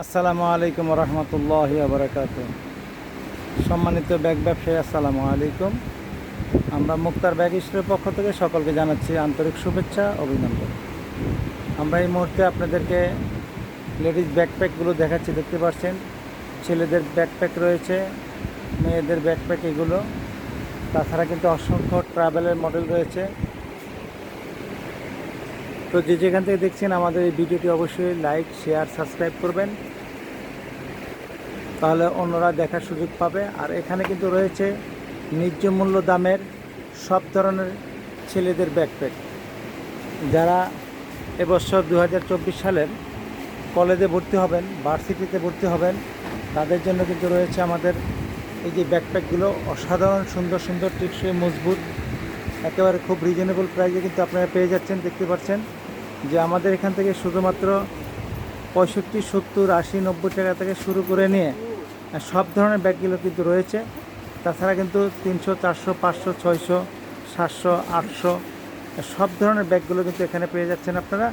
আসসালামু আলাইকুম রহমতুল্লাহ বারকাত সম্মানিত ব্যাগ ব্যবসায়ী, আসসালামু আলাইকুম। আমরা মুক্তার ব্যাগ স্টোরের পক্ষ থেকে সকলকে জানাচ্ছি আন্তরিক শুভেচ্ছা, অভিনন্দন। আমরা এই মুহূর্তে আপনাদেরকে লেডিস ব্যাকপ্যাকগুলো দেখাচ্ছি, দেখতে পাচ্ছেন? ছেলেদের ব্যাকপ্যাক রয়েছে, মেয়েদের ব্যাকপ্যাক এগুলো। তাছাড়া কিন্তু অসংখ্য ট্রাভেলের মডেল রয়েছে। তো যে যেখান থেকে দেখছেন আমাদের এই ভিডিওটি অবশ্যই লাইক, শেয়ার, সাবস্ক্রাইব করবেন। তাহলে অন্যরা দেখার সুযোগ পাবে। আর এখানে কিন্তু রয়েছে ন্যায্য মূল্য দামের সব ধরনের ছেলেদের ব্যাকপ্যাক যারা এবছর দু হাজার চব্বিশ সালের কলেজে ভর্তি হবেন ভার্সিটিতে ভর্তি হবেন, তাদের জন্য কিন্তু রয়েছে আমাদের এই যে ব্যাকপ্যাকগুলো অসাধারণ, সুন্দর সুন্দর, টিকসই, মজবুত, একেবারে খুব রিজনেবল প্রাইসে কিন্তু আপনারা পেয়ে যাচ্ছেন, দেখতে পাচ্ছেন। যে আমাদের এখান থেকে শুধুমাত্র পঁয়ষট্টি, সত্তর, আশি, নব্বই টাকা থেকে শুরু করে নিয়ে সব ধরনের ব্যাগগুলো কিন্তু রয়েছে। তাছাড়া কিন্তু তিনশো, চারশো, পাঁচশো, ছয়শো, সাতশো, আটশো, সব ধরনের ব্যাগগুলো কিন্তু এখানে পেয়ে যাচ্ছেন আপনারা।